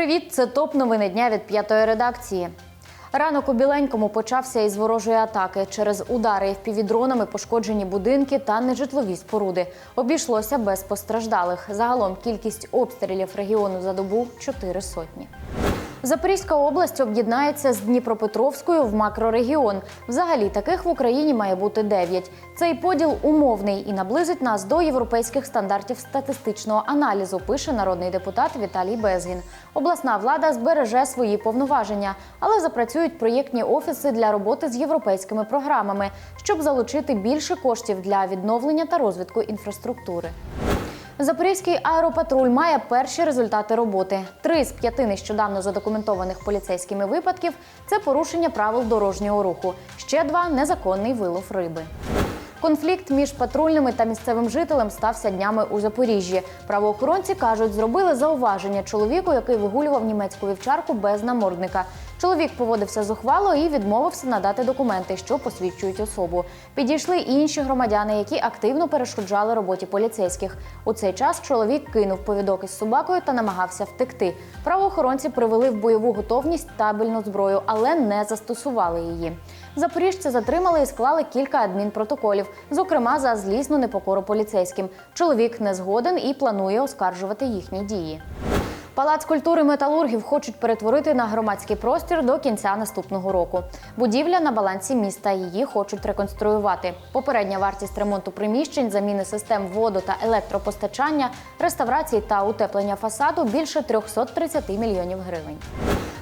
Привіт, це топ новини дня від п'ятої редакції. Ранок у Біленькому почався із ворожої атаки. Через удари впівдронами пошкоджені будинки та нежитлові споруди. Обійшлося без постраждалих. Загалом кількість обстрілів регіону за добу чотири сотні. Запорізька область об'єднається з Дніпропетровською в макрорегіон. Взагалі таких в Україні має бути дев'ять. Цей поділ умовний і наблизить нас до європейських стандартів статистичного аналізу. Пише народний депутат Віталій Безгін. Обласна влада збереже свої повноваження, але запрацюють проєктні офіси для роботи з європейськими програмами, щоб залучити більше коштів для відновлення та розвитку інфраструктури. Запорізький аеропатруль має перші результати роботи. Три з п'яти нещодавно задокументованих поліцейськими випадків це порушення правил дорожнього руху. Ще два незаконний вилов риби. Конфлікт між патрульними та місцевим жителем стався днями у Запоріжжі. Правоохоронці кажуть, зробили зауваження чоловіку, який вигулював німецьку вівчарку без намордника. Чоловік поводився зухвало і відмовився надати документи, що посвідчують особу. Підійшли й інші громадяни, які активно перешкоджали роботі поліцейських. У цей час чоловік кинув повідок із собакою та намагався втекти. Правоохоронці привели в бойову готовність табельну зброю, але не застосували її. Запоріжця затримали і склали кілька адмінпротоколів, зокрема за злісну непокору поліцейським. Чоловік не згоден і планує оскаржувати їхні дії. Палац культури металургів хочуть перетворити на громадський простір до кінця наступного року. Будівля на балансі міста. Її хочуть реконструювати. Попередня вартість ремонту приміщень, заміни систем воду та електропостачання, реставрації та утеплення фасаду більше 330 мільйонів гривень.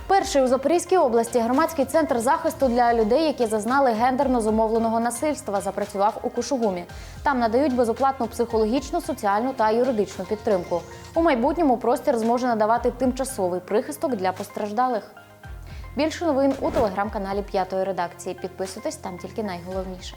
Перший у Запорізькій області громадський центр захисту для людей, які зазнали гендерно зумовленого насильства, запрацював у Кушугумі. Там надають безоплатну психологічну, соціальну та юридичну підтримку. У майбутньому простір зможе надавати тимчасовий прихисток для постраждалих. Більше новин у телеграм-каналі П'ятої редакції. Підписуйтесь там тільки найголовніше.